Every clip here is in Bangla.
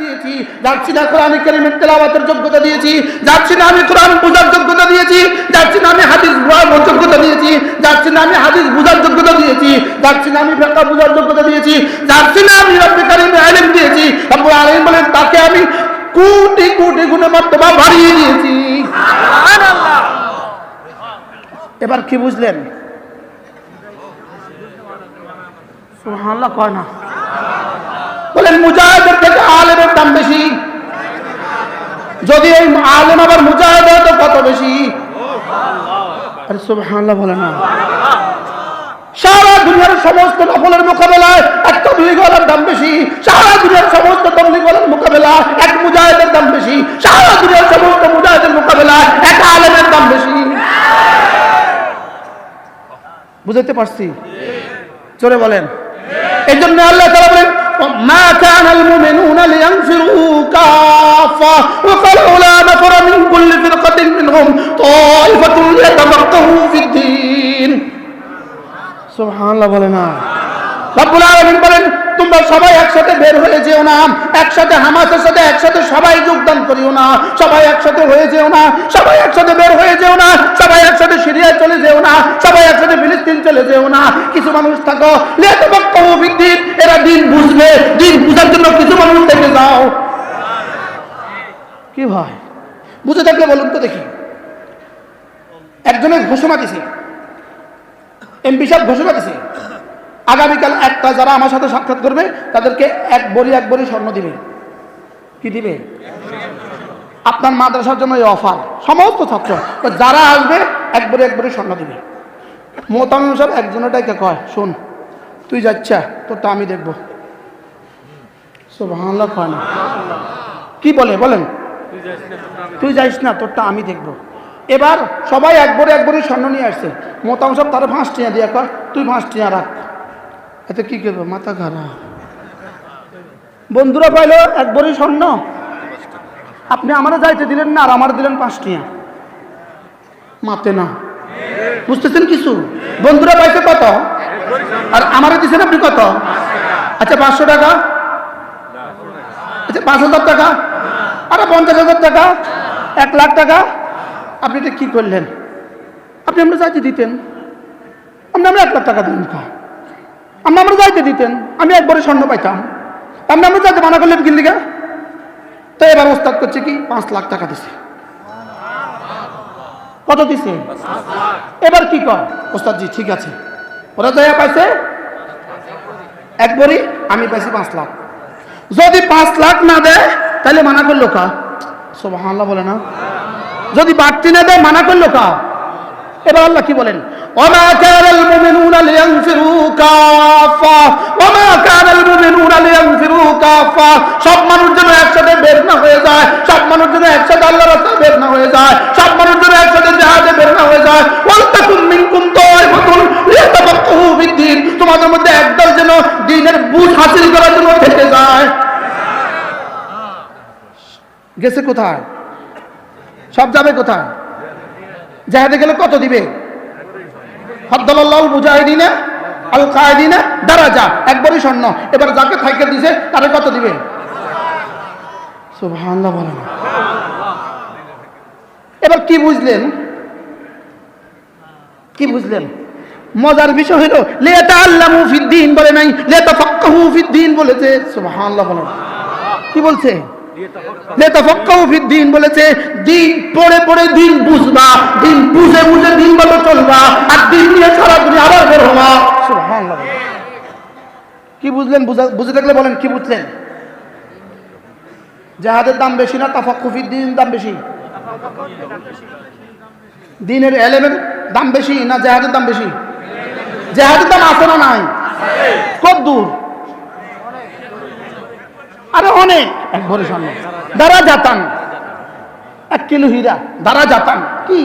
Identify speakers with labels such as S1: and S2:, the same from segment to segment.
S1: দিয়েছি, যাচ্ছি না কোরআন কারিমের তেলাওয়াতের যোগ্যতা দিয়েছি, যাচ্ছি না আমি কোরআন বোঝার যোগ্যতা দিয়েছি, যাচ্ছি না আমি হাদিস বোঝার যোগ্যতা দিয়েছি, যাচ্ছি না আমি হাদিস বোঝার যোগ্যতা দিয়েছি, যাচ্ছি না আমি ফেকা বোঝার যোগ্যতা দিয়েছি, যাচ্ছি না আমি আলেম দিয়েছি বলেন, তাকে আমি কোটি কোটি গুণে মর্তবা বাড়িয়ে দিয়েছি। এবার কি বুঝলেন? সুবহানাল্লাহ কয় না। বলেন মুজাহিদের থেকে আলেমের দাম বেশি। যদি এই আলেম আবার মুজাহিদ হয় তো কত বেশি? আরে পারছি? জোরে বলেন। এই জন্য আল্লাহ বলেন মা কানাল মুমিনুনা লিয়ানফিরু কাফা ওয়া ফালাউলা নাফারা মিন কুল্লি ফিরকাতিন মিনহুম তাইফাতুন লিয়াতাফাক্কাহু ফিদ-দীন সুবহানাল্লাহ বলে না রব্বুল আলামিন বলেন তোমরা সবাই একসাথে বের হয়ে যেও না। একসাথে হামাসের সাথে একসাথে সবাই যোগদান করিও না। সবাই একসাথে হয়ে যেও না। সবাই একসাথে বের হয়ে যেও না। সবাই একসাথে সিরিয়ায় চলে যেও না। সবাই একসাথে ফিলিস্তিন চলে যেও না। কিছু মানুষ থাকো। এরা দিন বুঝবে। দিন বুঝার জন্য কিছু মানুষ থেকে যাও। কি বুঝে থাকলে বলুন তো দেখি। একজনের ঘোষণা দিছে। এমপি সাহেব ঘোষণা দিছে। আগামীকাল একটা যারা আমার সাথে সাক্ষাৎ করবে, তাদেরকে এক বড়ি এক বড়ি স্বর্ণ দিবে। কি দিবে? আপনার মাদ্রাসার জন্য এই অফার। সমস্ত ছাত্র। যারা আসবে, এক বড়ি এক বড়ি স্বর্ণ দিবে। মোতামিম সাহেব একজনটাকে কয়, শোন, তুই যাচ্ছা, তোরটা আমি দেখব। কয় না। কি বলে? বলেন। তুই যাইস না, তোরটা আমি দেখব। এবার সবাই একবারে একবারে স্বর্ণ নিয়ে আসছে। মোতাম সব তারা ভাঁস টিয়া দিয়ে কর তুই ভাঁস টিয়া রাখ। এতে কি করব? মাথা খারাপ। বন্ধুরা পাইলো একবারই স্বর্ণ। আপনি আমারও যাইতে দিলেন না, আর আমার দিলেন পাঁচ টিয়া। মাতে না। বুঝতেছেন কিছু? বন্ধুরা পাইছে কত? আর আমারও দিচ্ছেন আপনি কত? আচ্ছা পাঁচশো টাকা। আচ্ছা পাঁচ হাজার টাকা। আরে, পঞ্চাশ হাজার টাকা। এক লাখ টাকা। আপনি এটা কি করলেন? আপনি আমরা যাইতে দিতেন। আপনি আমরা এক লাখ টাকা দিন আপনি আমরা যাইতে দিতেন, আমি একবারে স্বর্ণ পাইতাম। আপনি আমরা যাইতে মানা করলেন কিনলিগা তো এবার ওস্তাদ করছে কি, পাঁচ লাখ টাকা দিছে। কত দিছে? এবার কি কর ওস্তাদ জি, ঠিক আছে। ওরা দয়া পাইছে? একবারই আমি পাইছি পাঁচ লাখ। যদি পাঁচ লাখ না দেয়, তাহলে মানা করল কা সোবাহ বলে না। যদি বাড়তি না দেয়, মানা করল কা এবার আল্লাহ কি বলেন وما كان المؤمنون لينفروا كافة وما كان المؤمنون لينفروا كافة সব মানুষ যেন একসাথে বের না হয়ে যায় সব মানুষ যেন একসাথে আল্লাহ রাস্তায় বের না হয়ে যায় সব মানুষ যেন একসাথে জাহাজে বের না হয়ে যায় ওয়ালতাকুম মিনকুম তাইফাতুন লিয়াতাফাক্কাহু ফিদ-দীন তোমাদের মধ্যে একদল যেন দ্বীনের বুঝ হাসিল করার জন্য থেকে যায় গেছে কোথায় সব যাবে কোথায় জাহাজে গেলে কত দিবে? হদ্দাল্লাহ মুজাহিদিনে আল কায়দিনে দারাজা, একবারই স্বর্ণ। এবার যাকে সাইকেল দিছে, তারে কত দিবে? সুবহানাল্লাহ বলেন। এবার কি বুঝলেন? কি বুঝলেন? মজার বিষয় হলো লেতা আল্লামু ফিদ্দিন বলে নাই লেতা ফাক্কাহু ফিদ্দিন বলেছে। সুবহানাল্লাহ বলেন। কি বলছে? দিন পড়ে দিন বুঝবা, দিন বুঝে বুঝে দিন বুঝে বলেন, কি জাহাদের দাম বেশি না, তাফাক্কু দিন দাম বেশি? দিনের এলেমের দাম বেশি না জাহাদের দাম বেশি? জাহাদের দাম আছে না নাই? কত দূর? আরে অনেক। এক ভরে স্বর্ণ দারা জাতান। এক কিলো হীরা। দারা জাতান। কি?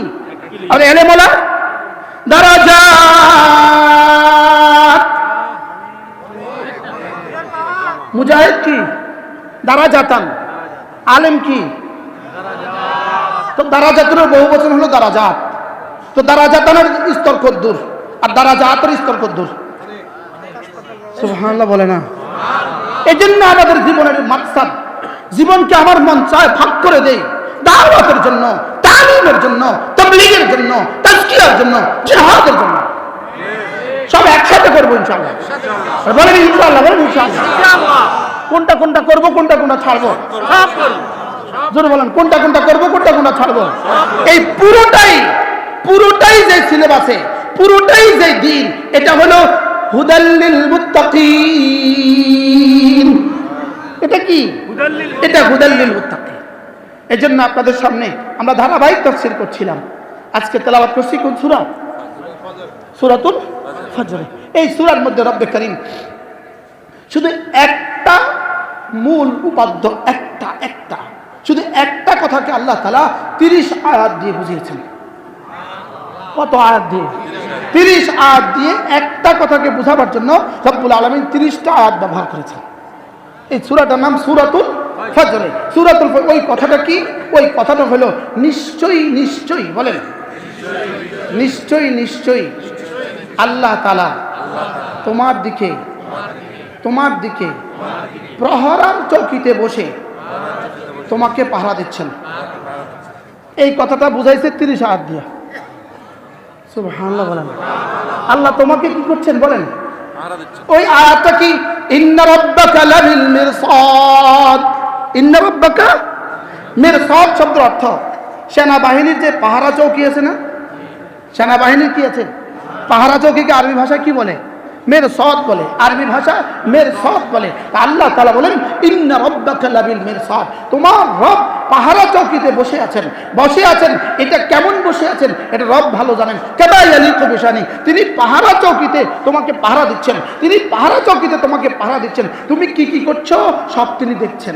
S1: আর এলে বলা দারা মুজাহিদ কি? দারা জাতান। আলেম কি? তো দারা জাতের বহু বচন হলো দারা জাত। তো দারা জাতানের স্তর কদ্দুর। আর দারা জাতের স্তর কদ্দুর। সুবহানাল্লাহ বলে না। এই জন্য আমাদের জীবনের মাকসাদ, জীবনকে আমার মন চায় ভাগ করে দেই। দাওয়াতের জন্য, তালিমের জন্য, তবলিগের জন্য, তাজকিয়ার জন্য, জিহাদের জন্য। সব একসাথে করব ইনশাআল্লাহ। বলেন ইনশাআল্লাহ বলেন ইনশাআল্লাহ। কোনটা কোনটা করব, কোনটা কোনটা ছাড়বো? জোরে বলেন, কোনটা কোনটা করব, কোনটা কোনটা ছাড়বো? এই পুরোটাই পুরোটাই যে সিলেবাসে পুরোটাই যে দিন, এটা হলো হুদাল্লিল মুত্তাকিন। এটা কি? এটা হুদাল্লিল মুত্তাকিন। এই জন্য আপনাদের সামনে আমরা ধারাবাহিক তফসির করছিলাম। আজকে তেলাওয়াত করছি কোন সূরা? সূরাতুল ফজর। এই সূরার মধ্যে রব্বে করিম শুধু একটা মূল উপাদ্য একটা একটা। শুধু একটা কথাকে আল্লাহ তালা তিরিশ আয়াত দিয়ে বুঝিয়েছেন। কত আয়াত দিয়ে? তিরিশ আয়াত দিয়ে একটা কথাকে বোঝাবার জন্য রব্বুল আলমিন তিরিশটা আয়াত ব্যবহার করেছেন। এই সুরাটার নাম সুরাতুল ফজরে। সুরাতুল ওই কথাটা কি? ওই কথাটা হলো, নিশ্চয়ই নিশ্চয়ই, বলেন। নিশ্চয়ই নিশ্চয়ই, আল্লাহ তালা তোমার দিকে তোমার দিকে প্রহরার চৌকিতে বসে তোমাকে পাহারা দিচ্ছেন। এই কথাটা বুঝাইছে তিরিশ হাত দিয়া। সুবহানাল্লাহ বলেন। আল্লাহ তোমাকে কি করছেন বলেন? ওই আয়াতটা কি? ইন্না রাব্বাকা লাবিল মিরসাদ। ইন্না রাব্বাকা মিরসাদ শব্দ অর্থ সেনাবাহিনীর যে পাহারা চৌকি আছে না? সেনাবাহিনীর কি আছে? পাহারা চৌকিকে আরবি ভাষায় কি বলে? মের সৎ বলে আরবি ভাষা মের সৎ বলে। আল্লাহ তালা বলেন, ইন্না রব্বাকা লাবিল মের সৎ তোমার রব পাহারা চৌকিতে বসে আছেন। বসে আছেন, এটা কেমন বসে আছেন? এটা রব ভালো জানেন। কেদাই আলী কবিশানি তিনি পাহারা চৌকিতে তোমাকে পাহারা দিচ্ছেন। তিনি পাহারা চৌকিতে তোমাকে পাহারা দিচ্ছেন। তুমি কি কি করছ? সব তিনি দেখছেন।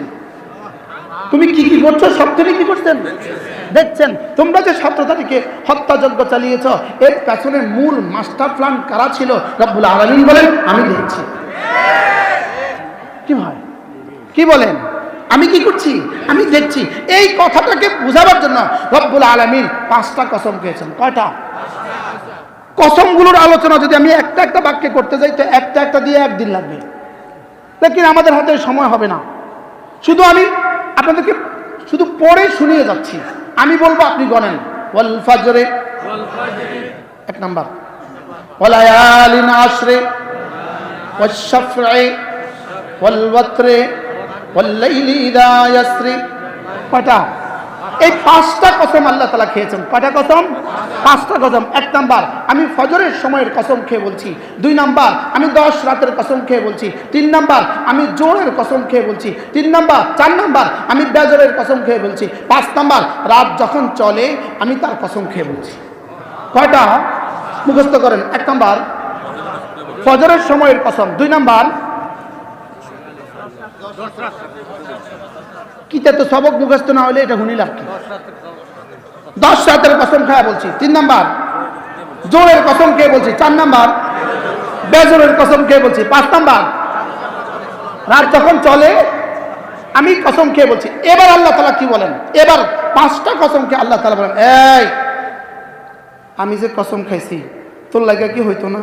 S1: তুমি কি কি করছ? সব তিনি কি করছেন? দেখছেন? তোমরা যে সতেরো তারিখে হত্যাযজ্ঞ চালিয়েছ, এর পেছনে মূল মাস্টার প্ল্যান কারা ছিল? রব্বুল আলমিন বলেন, আমি দেখছি। কি হয় কি বলেন? আমি কি করছি? আমি দেখছি। এই কথাটাকে বোঝাবার জন্য রব্বুল আলমিন পাঁচটা কসম খেয়েছেন। কয়টা? কসমগুলোর আলোচনা যদি আমি একটা একটা বাক্যে করতে যাই, তো একটা একটা দিয়ে একদিন লাগবে। লেকিন আমাদের হাতে সময় হবে না। শুধু আমি আপনাদেরকে শুধু পড়ে শুনিয়ে যাচ্ছি। আমি বলব আপনি গণেন। এক নম্বর। ওয়ালায়ালিন এই পাঁচটা কথম আল্লাহ তালা খেয়েছেন। কয়টা কথম পাঁচটা কসম এক নাম্বার, আমি ফজরের সময়ের কসম খেয়ে বলছি। দুই নাম্বার, আমি দশ রাতের কসম খেয়ে বলছি। তিন নাম্বার, আমি জোরের কসম খেয়ে বলছি। তিন নাম্বার, চার নাম্বার, আমি বেজরের কসম খেয়ে বলছি। পাঁচ নাম্বার, রাত যখন চলে, আমি তার কসম খেয়ে বলছি। কয়টা? মুখস্থ করেন। এক নাম্বার, ফজরের সময়ের কসম। দুই নাম্বার, কিতে তো সবক মুখস্থ না হলে এটা হুনি কি? দশ রাতের কসম খায়া বলছি। তিন নাম্বার। জোরের কসম খেয়ে বলছি। চার নাম্বার। বেজোরের কসম খেয়ে বলছি। পাঁচ নাম্বার। রাত যখন চলে, আমি কসম খেয়ে বলছি। এবার আল্লাহ তালা কি বলেন? এবার পাঁচটা কসম খেয়ে আল্লাহ তালা বলেন, এই, আমি যে কসম খাইছি, তোর লাগে কি হইতো না?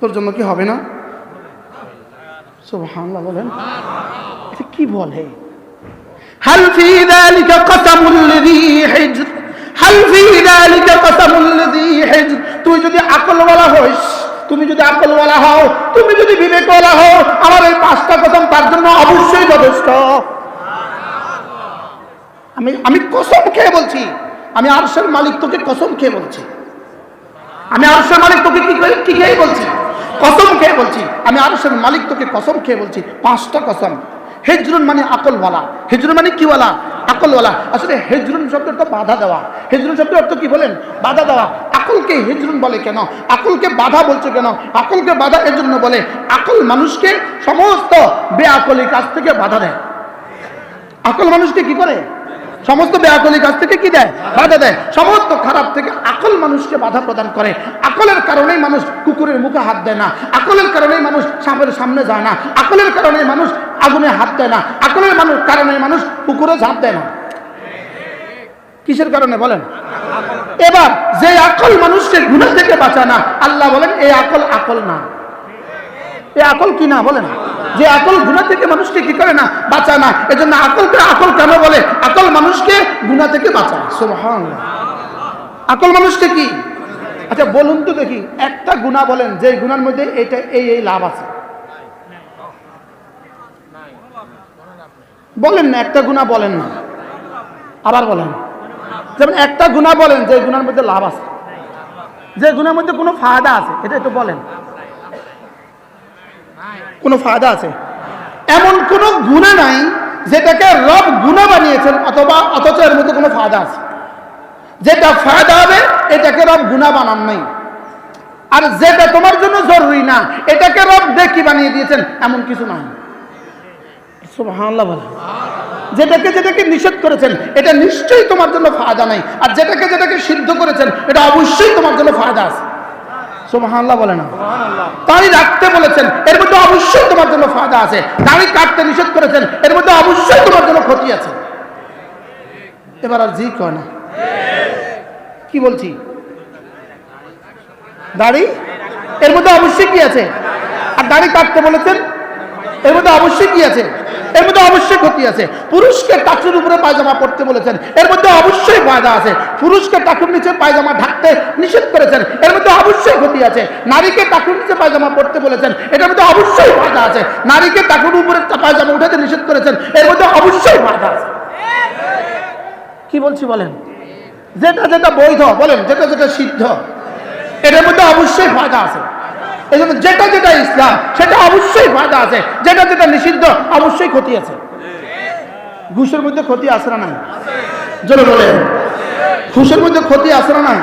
S1: তোর জন্য কি হবে না? সব সুবহানাল্লাহ বলেন। কি বলে? هل في ذلك قسم لذي حجر هل في ذلك قسم لذي حجر তুই যদি আকলওয়ালা হইস তুমি যদি আকলওয়ালা হও তুমি যদি বিবেকওয়ালা হও আমার এই পাঁচটা কসম তার জন্য অবশ্যই যথেষ্ট আমি আমি কসম খেয়ে বলছি আমি আরশের মালিক তোকে কসম খেয়ে বলছি আমি আরশের মালিক তোকে কি করে- কি খেয়ে বলছি কসম খেয়ে বলছি আমি আরশের মালিক তোকে কসম খেয়ে বলছি পাঁচটা কসম হেজরুন মানে আকলওয়ালা। হেজরুন মানে কিওয়ালা? আকলওয়ালা। আসলে হেজরুন শব্দের তো বাধা দেওয়া। হেজরুন শব্দের অর্থ কি বলেন? বাধা দেওয়া। আকলকে হেজরুন বলে কেন? আকলকে বাধা বলছে কেন? আকলকে বাধা এর জন্য বলে, আকল মানুষকে সমস্ত বেআকলি কাজ থেকে বাধা দেয়। আকল মানুষকে কি করে? সমস্ত বেআকলি কাজ থেকে কি দেয়? বাধা দেয়। সমস্ত খারাপ থেকে আকল মানুষকে বাধা প্রদান করে। আকলের কারণেই মানুষ কুকুরের মুখে হাত দেয় না। আকলের কারণেই মানুষ সাপের সামনে যায় না। আকলের কারণেই মানুষ আগুনে হাত দেয় না। আকলের মানুষ, কারণে মানুষ পুকুরে ঝাঁপ দেয় না। কিসের কারণে বলেন? এবার যে আকল মানুষকে গুণা থেকে বাঁচায় না, আল্লাহ বলেন এই আকল আকল না। এই আকল কি না বলেন? যে আকল গুণা থেকে মানুষকে কি করে না, বাঁচায় না। এজন্য আকলকে আকল কেন বলে? আকল মানুষকে গুণা থেকে বাঁচায়। আকল মানুষকে কি? আচ্ছা বলুন তো দেখি, একটা গুণা বলেন, যে গুণার মধ্যে এটা, এই এই লাভ আছে। বলেন না, একটা গুণা বলেন না। আবার বলেন। যেমন একটা গুণা বলেন, যে গুণার মধ্যে লাভ আছে। যে গুণার মধ্যে কোনো ফায়দা আছে, এটা একটু বলেন। কোনো ফায়দা আছে? এমন কোনো গুণা নাই যেটাকে রব গুণা বানিয়েছেন, অথবা অথচ এর মধ্যে কোনো ফায়দা আছে। যেটা ফায়দা হবে, এটাকে রব গুণা বানান নাই। আর যেটা তোমার জন্য জরুরি না, এটাকে রব দেখি বানিয়ে দিয়েছেন, এমন কিছু নাই। সুবহানাল্লাহ যেটাকে যেটাকে নিষেধ করেছেন এটা নিশ্চয়ই তোমার জন্য ফায়দা নাই। আর যেটাকে যেটাকে সিদ্ধ করেছেন এটা অবশ্যই তোমার জন্য ফায়দা আছে। সুবহানাল্লাহ বলে না। দাড়ি রাখতে বলেছেন এর মধ্যে অবশ্যই তোমার জন্য ফায়দা আছে। দাড়ি কাটতে নিষেধ করেছেন এর মধ্যে অবশ্যই তোমার জন্য ক্ষতি আছে। এবার আর জি কয় না। কি বলছি? দাড়ি? এর মধ্যে অবশ্যই কি আছে? আর দাড়ি কাটতে বলেছেন এর মধ্যে অবশ্যই কি আছে? এর মধ্যে অবশ্যই ক্ষতি আছে। পুরুষকে টাকুর উপরে পায়জামা পড়তে বলেছেন। এর মধ্যে অবশ্যই ফায়দা আছে। পুরুষকে টাকুর নিচে পায়জামা ঢাকতে নিষেধ করেছেন। এর মধ্যে অবশ্যই ক্ষতি আছে। নারীকে টাকুর নিচে পায়জামা পড়তে বলেছেন। এটার মধ্যে অবশ্যই ফায়দা আছে। নারীকে টাকুর উপরে পায়জামা উঠাতে নিষেধ করেছেন। এর মধ্যে অবশ্যই ফায়দা আছে। কি বলছি বলেন? যেটা যেটা বৈধ, বলেন, যেটা যেটা সিদ্ধ, এটার মধ্যে অবশ্যই ফায়দা আছে। এই জন্য যেটা যেটা ইসলাম, সেটা অবশ্যই ফায়দা আছে। যেটা যেটা নিষিদ্ধ, অবশ্যই ক্ষতি আছে। ঘুষের মধ্যে ক্ষতি আছে না নাই? জোরে বলে। ঘুষের মধ্যে ক্ষতি আছে না নাই?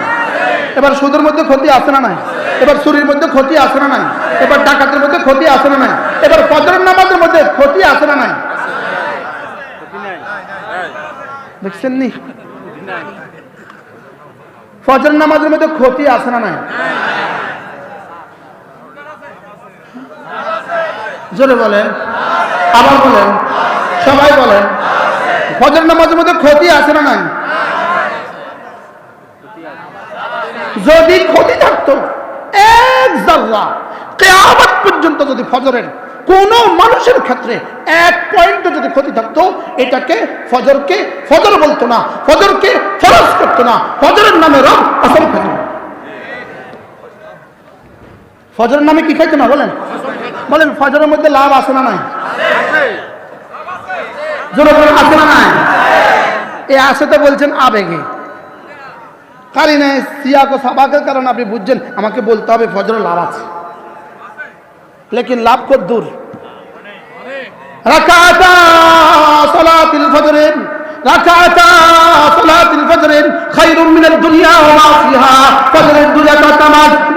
S1: এবার সুদের মধ্যে ক্ষতি আছে না নাই? এবার চুরির মধ্যে ক্ষতি আছে না নাই? এবার ডাকাতের মধ্যে ক্ষতি আছে না নাই? এবার ফজরের নামাজের মধ্যে ক্ষতি আছে না নাই? দেখছেন নি? ফজর নামাজের মধ্যে ক্ষতি আছে না নাই? জোরে বলেন। আবার বলেন। সবাই বলেন। ফজর নামাজের মধ্যে ক্ষতি আছে না নাই? যদি ক্ষতি থাকতো, এক জাল্লা কেয়ামত পর্যন্ত যদি ফজরের কোন মানুষের ক্ষেত্রে এক পয়েন্ট যদি ক্ষতি থাকতো, এটাকে ফজরকে ফজর বলতো না, ফজরকে ফরজ করতো না, ফজরের নামে রব আসল খেত। ফজরের নামে কি খাইতো না, বলেন। বলেন, ফজরের মধ্যে লাভ আছে না নাই? আছে না নাই? এ আসে তো বলছেন আবেগে। কারি নেই, সিয়াক সাবাকের কারণে আপনি বুঝছেন, আমাকে বলতে হবে ফজরের লাভ আছে। লেকিন লাভ কত দূর? রাকাতা সালাতিল ফজরের। রাকাতা সালাতিল ফজরের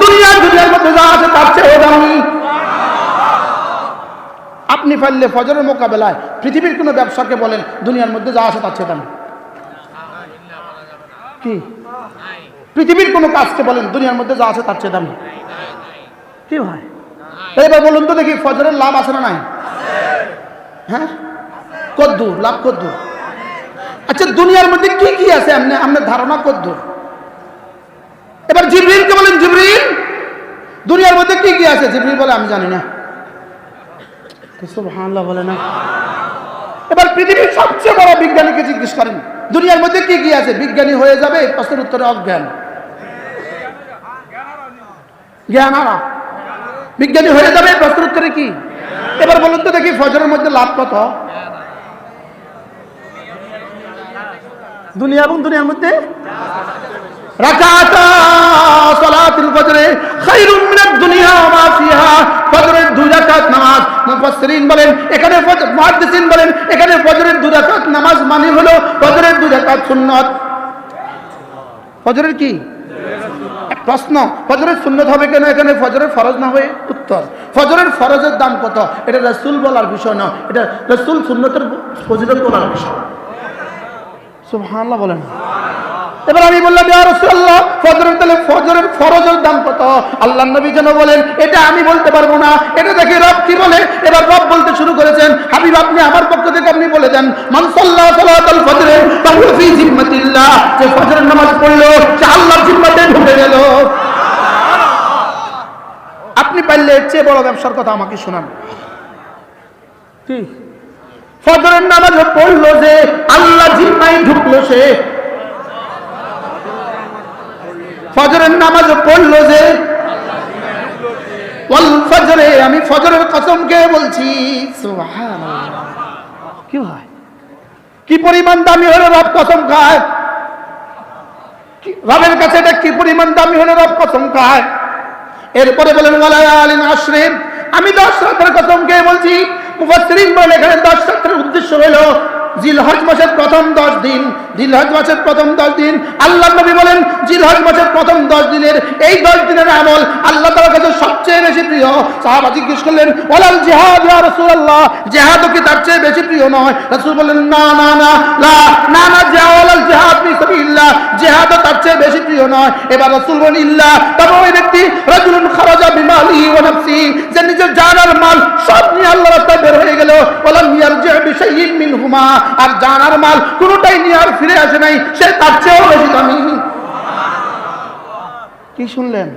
S1: দুনিয়ার মধ্যে যা আছে তার আপনি পারলে ফজরের মোকাবেলায় পৃথিবীর কোনো ব্যবসাকে বলেন, দুনিয়ার মধ্যে যা আছে তার চেয়ে দামি। কি? পৃথিবীর কোনো কাজকে বলেন, দুনিয়ার মধ্যে যা আছে তার চেয়ে দামি। কি ভাই? এবার বলুন তো দেখি, ফজরের লাভ আছে না নাই? হ্যাঁ? কদ্দুর, লাভ কদ্দুর। আচ্ছা দুনিয়ার মধ্যে কি কি আছে? আপনি আপনার ধারণা কদ্দুর এবার জিবরিলকে বলেন, জিবরিল, দুনিয়ার মধ্যে কি কি আছে? জিবরিল বলে, আমি জানি না। সুবহানাল্লাহ বলে না। এবার পৃথিবীর সবচেয়ে বড় বিজ্ঞানীকে জিজ্ঞেস করেন, দুনিয়ার মধ্যে কি কি আছে? বিজ্ঞানী হয়ে যাবে প্রশ্নের উত্তরে অজ্ঞান। জ্ঞান আরা বিজ্ঞানী হয়ে যাবে প্রশ্নের উত্তরে কি? এবার বলুন তো দেখি, ফজরের মধ্যে লাভ কত? দুনিয়া এবং দুনিয়ার মধ্যে? দুনিয়া বলেন, এখানে নামাজ মানে কি? প্রশ্ন, ফজরের সুন্নত হবে কেন? এখানে ফজরের ফরজ না হয়ে উত্তর, ফজরের ফরজের দাম কত? এটা রসুল বলার বিষয় না, এটা রসুল সুন্নতের ফজিলত বলার বিষয়। সুবহানাল্লাহ বলেন। এবার আমি বললাম, ইয়া রাসূলুল্লাহ, ফজরের তাহলে ফজরের ফরজের দাম কত? আল্লাহ নবী যেন বলেন, এটা আমি বলতে পারব না। এটা দেখে রব কি বলে? এবার রব বলতে শুরু করেছেন, হাবিব, আপনি আমার পক্ষ থেকে আপনি বলে দেন, মান সাল্লা সালাতাল ফজরে, ফাহুয়া ফি জিম্মাতিল্লাহ। যে ফজরের নামাজ পড়ল, সে আল্লাহর জিম্মাতে ঢুকে গেল। আপনি পারলে এর চেয়ে বড় ব্যবসার কথা আমাকে শোনান। কি? ফজরের নামাজ পড়ল যে আল্লাহ জিম্মাই ঢুকলো সে। ফজরের নামাজ পড়ল যে ফজরে আমি ফজরের কসমকে বলছি, সুবহানাল্লাহ। কি হয়? কি পরিমাণ দামি হলে রব কসম খায়? কি- রবের কাছে এটা কি পরিমাণ দামি হলে রব কসম খায়? এরপরে বলেন আশরিন আমি দশ রাতের কসম কে বলছি মুফাসসিরিন বলেন এখানে দশ ছাত্রের উদ্দেশ্য হলো জিলহজ মাসের প্রথম দশ দিন, জিলহজ মাসের প্রথম দশ দিন, আল্লাহ নবী বলেন, জিলহজ মাসের প্রথম দশ দিনের এই দশ দিনের আমল আল্লাহ তাআলার কাছে সবচেয়ে বেশি প্রিয়। সাহাবা জিজ্ঞেস করলেন ওয়ালাল জিহাদ রাসূলুল্লাহ, জিহাদও কি তার চেয়ে বেশি প্রিয় নয়? রাসূল বললেন, না না না না না জিহাওয়ালাল জিহাদ সাবিলিল্লাহ, জিহাদও তার চেয়ে বেশি প্রিয় নয়। এবার রাসূল বলেন, ইল্লা, তবে ওই ব্যক্তি রাজুলুন খারাজা বিমালিহি ওয়া নাফসিহি যে নিজের জান আর মাল সব নিয়ে আল্লাহর রাস্তায় বের হয়ে গেল, ওয়ালাম ইয়ারজি বিশাইয়িন মিনহুমা। আর জান আর মাল কোনোটাই নিয়ে আর ফিরে আসে নাই, সে তার চেয়েও বেশি দামি। কি শুনলেন?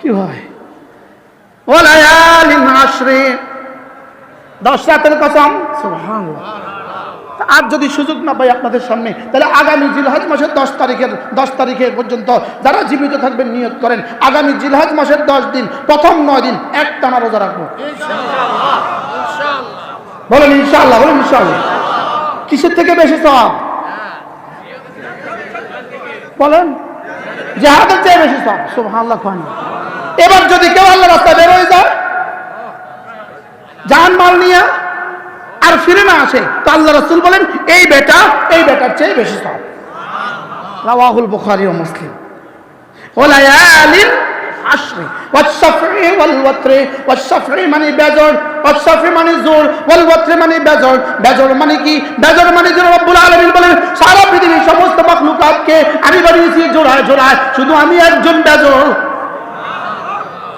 S1: কি হয়? দশ আর যদি সুযোগ না পাই আপনাদের সামনে, তাহলে আগামী জিলহজ মাসের দশ তারিখের দশ তারিখের পর্যন্ত যারা জীবিত থাকবেন, নিয়োগ করেন। আগামী জিলহজ মাসের দশ দিন, প্রথম নয় দিন এক টানা রোজা রাখব। বলেন ইনশাআল্লাহ বলেন ইনশাআল্লাহ। কিসের থেকে বেশি সব বলেন, জেহাদের চেয়ে বেশি সব সুবহানাল্লাহ খান এবার যদি কেউ আল্লাহ রাস্তায় বের হয়ে যায় জান মাল নিয়ে আর ফিরে না আসে, তো আল্লাহ রসুল বলেন, এই বেটা, এই বেটার চেয়ে বেশি সব রাওয়াহুল বুখারী ও মুসলিম। ওলায়ালিন ওয়াসফরি ওয়াল ওয়াতরি ওয়াসফরি মানে বেজর ওয়াসফরি মানে জোর ওয়াতরি মানে বেজর। বেজর মানে কি? বেজর মানে যে রব্বুল আলামিন বলেন, সারা পৃথিবীর সমস্ত মাখলুকাতকে আমি বানিয়েছি জোড়ায় জোড়ায়, শুধু আমি একজন বেজর।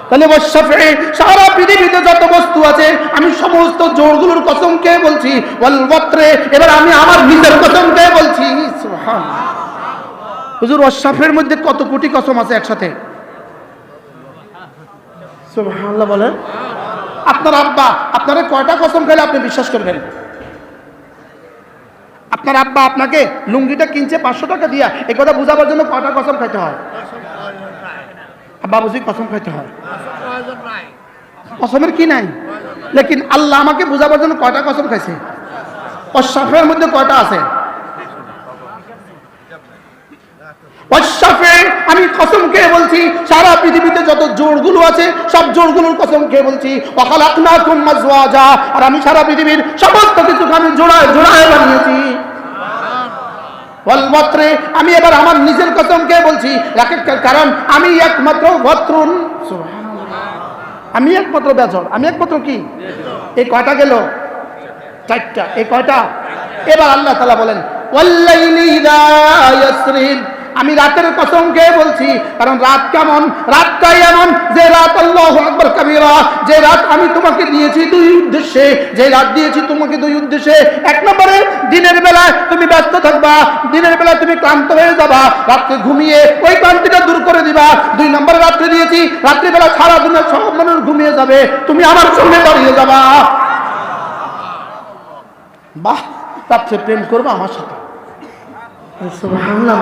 S1: তাহলে ওয়াসফি সারা পৃথিবীতে যত বস্তু আছে, আমি সমস্ত জোড়গুলোর কসমকে বলছি ওয়াল ওয়াতরে এবার আমি আমার নিজের কসমকে বলছি, সুবহানাল্লাহ। হুজুর ওয়াসফের মধ্যে কত কোটি কসম আছে একসাথে? সুবহানাল্লাহ বলেন। আপনার আব্বা, আপনারা কয়টা কসম খেলে আপনি বিশ্বাস করবেন? আপনার আব্বা আপনাকে লুঙ্গিটা কিনছে পাঁচশো টাকা দিয়া, এ কথা বুঝাবার জন্য কয়টা কসম খাইতে হয়? আব্বা বুঝি কসম খাইতে হয়। কসমের কি নাই? লেকিন আল্লাহ আমাকে বোঝাবার জন্য কয়টা কসম খাইছে? অশ্বাফের মধ্যে কয়টা আছে? আমি কসম খেয়ে বলছি, সারা পৃথিবীতে যত জোড়গুলো আছে, সব জোড়গুলোর কসম খেয়ে বলছি আর আমি সারা পৃথিবীর সমস্ত কিছুকে আমি জোড়ায় জোড়ায় বানিয়েছি। আমি এবার আমার নিজের কসমকে বলছি কারণ আমি একমাত্র বত্রুন আমি একমাত্র বেজর আমি একমাত্র কি? এই কয়টা গেল? চারটা। এই কয়টা? এবার আল্লাহ তালা বলেন আমি রাতের কসম খেয়ে বলছি, কারণ রাত কেমন? রাতটাই এমন যে রাত আল্লাহ আকবর কাবিরা। যে রাত আমি তোমাকে দিয়েছি দুই উদ্দেশ্যে, যে রাত দিয়েছি তোমাকে দুই উদ্দেশ্যে। এক নম্বরে, দিনের বেলায় তুমি ব্যস্ত থাকবা, দিনের বেলায় তুমি ক্লান্ত হয়ে যাবা, রাত্রে ঘুমিয়ে ওই ক্লান্তিটা দূর করে দিবা। দুই নম্বরে, রাত্রে দিয়েছি, রাত্রিবেলা সারা দিনের সব মানুষ ঘুমিয়ে যাবে, তুমি আমার সঙ্গে দাঁড়িয়ে যাবা। বাহ! রাত্রে প্রেম করবা আমার সাথে?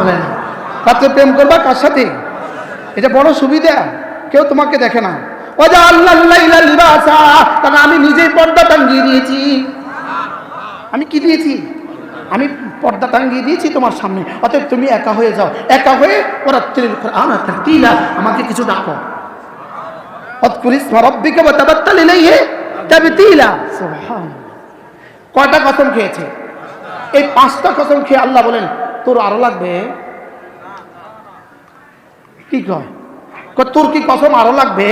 S1: বলেন। রাত্রে প্রেম করবা কার সাথে? এটা বড় সুবিধা কেউ তোমাকে দেখে না। ও যে আল্লাহ কারণ আমি নিজেই পর্দা টাঙ্গিয়ে দিয়েছি। আমি কি দিয়েছি? আমি পর্দা টাঙ্গিয়ে দিয়েছি তোমার সামনে। অতএব তুমি একা হয়ে যাও। একা হয়ে ওরা তিলা আমাকে কিছু ডাকো। অতকুরিস রব্বিকে বা তাবাত্তাল ইলাইহি তাবতিলা। সুবহানাল্লাহ। কয়টা কসম খেয়েছে? এই পাঁচটা কসম খেয়ে আল্লাহ বলেন, তোর আরও লাগবে? কি কয়? তোর কি কসম আরও লাগবে।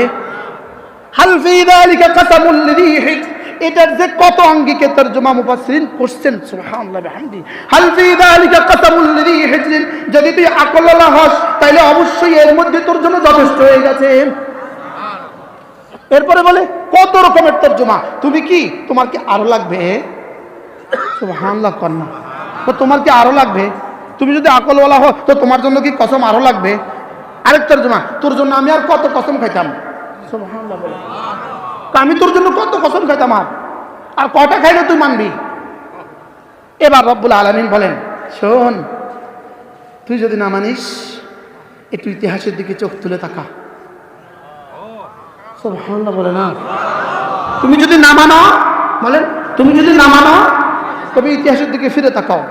S1: এটার যে কত আঙ্গিকে তর্জমা মুফাসসিরিন করছেন। যদি তুই আকলওয়ালা হস, তাইলে অবশ্যই এর মধ্যে তোর জন্য যথেষ্ট হয়ে গেছে। এরপরে বলে, কত রকমের তর্জমা? তুমি কি তোমার কি আরও লাগবে? সুবহানাল্লাহ কন্যা তো তোমার কি আরও লাগবে? তুমি যদি আকলওয়ালা হো তো তোমার জন্য কি কসম আরও লাগবে? আরেক তর্জমা, তোর জন্য আমি আর কত কসম খাইতাম? আমি তোর জন্য কত কসম খাইতাম আর? আর কটা খাইলে তুই মানবি? এবার রব্বুল আলমিন বলেন, শোন, তুই যদি না মানিস, একটু ইতিহাসের দিকে চোখ তুলে তাকা। সুবহানাল্লাহ বলে না। তুমি যদি না মানো, বলেন, তুমি যদি না মানো তবে ইতিহাসের দিকে ফিরে তাকাও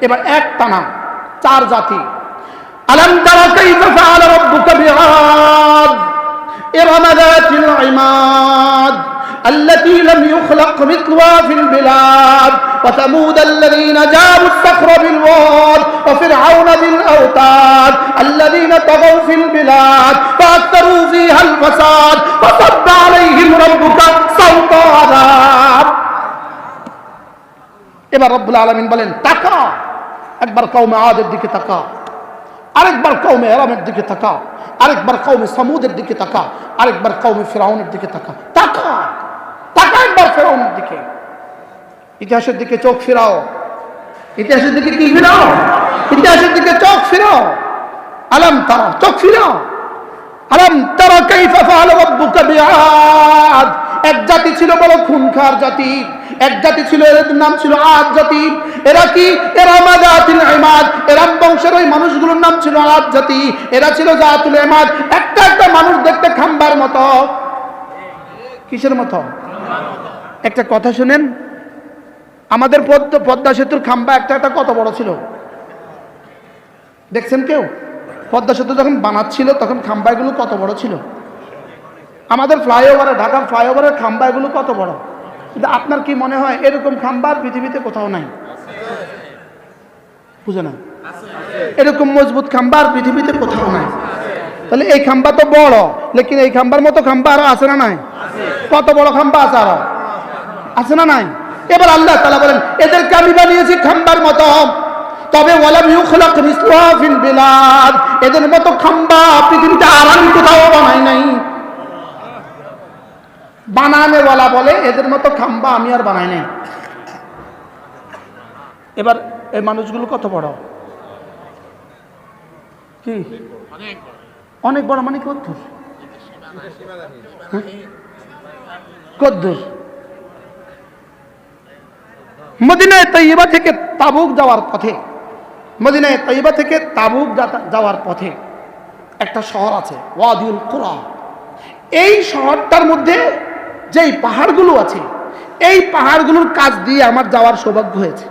S1: এবার এক টানা চার জাতি আলম তারা কাইফা ফাআলা রাব্বুকা বিআদ ইরম যাতিল ইমাদ التي لم يخلق مثلها في البلاد وثمود الذين جابوا الصخر بالواد وفرعون ذي الاوتاد الذين طغوا في البلاد فاكثروا فيها الفساد فصب عليهم ربك صوت عذاب এবার রব্বুল আলমিন বলেন, তাকা। একবার কৌমে আদের দিকে তাকা। আরেকবার কৌমে এরামের দিকে তাকা। আরেকবার কৌমে সামুদের দিকে তাকা। আরেকবার কৌমে ফেরাউনের দিকে তাকা। তাকা। তাকা একবার ফেরাউনের দিকে। ইতিহাসের দিকে চোখ ফিরাও। ইতিহাসের দিকে কি ফিরাও? ইতিহাসের দিকে চোখ ফিরাও। আলম তারা, চোখ ফিরাও। আলম তারা কাইফা ফাআলা রাব্বুকা বিআদ। এক জাতি ছিল বড় খুনখার জাতি, এক জাতি ছিল এদের নাম ছিল আদ জাতি। এরা কি? এরা মাদাতিল ইমাদ। এরাম বংশের ওই মানুষগুলোর নাম ছিল আদ জাতি। এরা ছিল জাতুল ইমাদ। একটা একটা মানুষ দেখতে খাম্বার মতো। কিসের মতো? একটা কথা শুনেন। আমাদের পদ্ম, পদ্মা সেতুর খাম্বা একটা একটা কত বড় ছিল? দেখছেন কেউ? পদ্মা সেতু যখন বানাচ্ছিল, তখন খাম্বাগুলো কত বড় ছিল? আমাদের ফ্লাইওভারে ঢাকার ফ্লাইওভারের খাম্বাগুলো কত বড়? কিন্তু আপনার কি মনে হয় এরকম খাম্বার পৃথিবীতে কোথাও নাই? বুঝে না এরকম মজবুত খাম্বার পৃথিবীতে কোথাও নাই। তাহলে এই খাম্বা তো বড়, লেকিন এই খাম্বার মতো খাম্বা আরও আছে না নাই? কত বড় খাম্বা আছে আরও? আছে না নাই? এবার আল্লাহ তালা বলেন, এদেরকে আমি বানিয়েছি খাম্বার মতো। তবে এদের মতো খাম্বা পৃথিবীতে আর আমি কোথাও বানাই নাই। বানানেওয়ালা বলে, এদের মতো খাম্বা আমি আর বানাই নাই। এবার এই মানুষগুলো কত বড়? কি? অনেক বড় মানে কদ্দুর? হ্যাঁ? কদ্দুর। মদিনায় তৈবা থেকে তাবুক যাওয়ার পথে, মদিনায় তৈবা থেকে তাবুক যাওয়ার পথে একটা শহর আছে, ওয়াদিউল কুরা এই শহরটার মধ্যে যেই পাহাড়গুলো আছে, এই পাহাড়গুলোর কাজ দিয়ে আমার যাওয়ার সৌভাগ্য হয়েছে।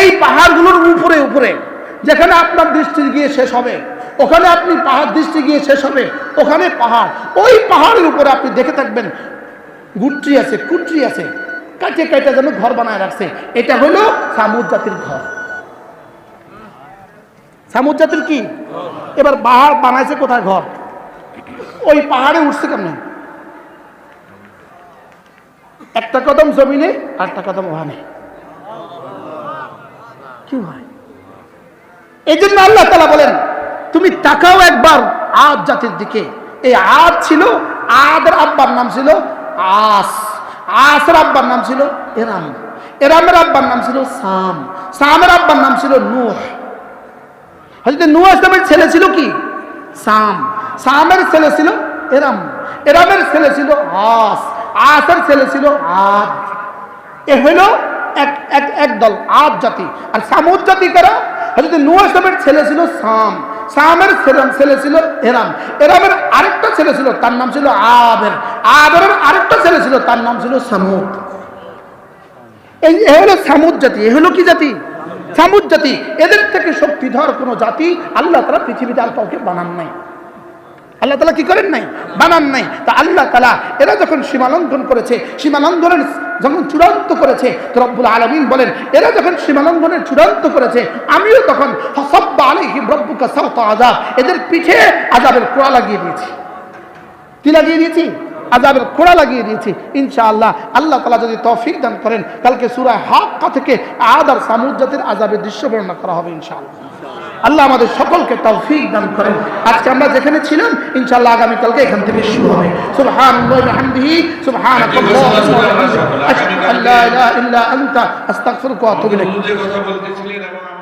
S1: এই পাহাড়গুলোর উপরে উপরে, যেখানে আপনার দৃষ্টি গিয়ে শেষ হবে, ওখানে আপনি পাহাড়, দৃষ্টি গিয়ে শেষ হবে, ওখানে পাহাড়, ওই পাহাড়ের উপরে আপনি দেখে থাকবেন গুট্রি আছে কুটরি আছে, কাটে কাটে যেন ঘর বানায় রাখছে। এটা হলো সামুদ জাতির ঘর। সামুদ জাতির কি? এবার পাহাড় বানাইছে কোথায় ঘর? ওই পাহাড়ে উঠছে কেমন? একটা কদম জমিনে আর একটা কদম ওখানে। কি হয়? এই জন্য আল্লাহ তালা বলেন, তুমি তাকাও একবার আদ জাতির দিকে। এই আদ ছিল, আদের আব্বার নাম ছিল আস। আসের আব্বার নাম ছিল এরাম। এরামের আব্বার নাম ছিল সাম। সামের আব্বার নাম ছিল নূহ হজরত নূহ ইসলামের ছেলে ছিল কি? সাম। সামের ছেলে ছিল এরাম। এরামের ছেলে ছিল আস। আসের ছেলে ছিল আদ। এ হইল এক এক এক দল, আদ জাতি। আর সামুদ জাতি কারা? হজরত নূহ ইসলামের ছেলে ছিল সাম। সামের ছেলে ছেলে এরাম। এরামের আরেকটা ছেলে ছিল, তার নাম ছিল আবের। আবেরের আরেকটা ছেলে ছিল, তার নাম ছিল সামুদ। এই হলো সামুদ জাতি। এ হলো কি জাতি? সামুদ জাতি। এদের থেকে শক্তিধর কোনো জাতি আল্লাহ তারা পৃথিবীতে আর কাউকে বানান নাই। আল্লাহ তালা কি করেন নাই? বানান নাই। তা আল্লাহ তালা, এরা যখন সীমালঙ্ঘন করেছে, সীমালঙ্ঘনের যখন চূড়ান্ত করেছে, তো রব্বুল আলমিন বলেন, এরা যখন সীমালঙ্ঘনের চূড়ান্ত করেছে, আমিও তখন হসব্বা আলিহিম রব্বুকা সাউতা আজাব এদের পিঠে আজাবের কোড়া লাগিয়ে দিয়েছি। কি লাগিয়ে দিয়েছি? আজাবের খোড়া লাগিয়ে দিয়েছি। ইনশাআল্লাহ, আল্লাহ তালা যদি তৌফিক দান করেন, কালকে সুরায় হাক্কা থেকে আদ আর সামুদ জাতির আজাবের দৃশ্য বর্ণনা করা হবে ইনশাআল্লাহ। আল্লাহ আমাদের সকলকে তৌফিক দান করেন আজকে আমরা যেখানে ছিলাম ইনশাআল্লাহ আগামী কালকে এখান থেকে শুরু হবে সুবহানাল্লাহি সুবহানাকাল্লাহু ওয়া বিহামদিহি আশহাদু আল্লা ইলাহা ইল্লা আনতা আস্তাগফিরুকা ওয়া আতুবু ইলাইক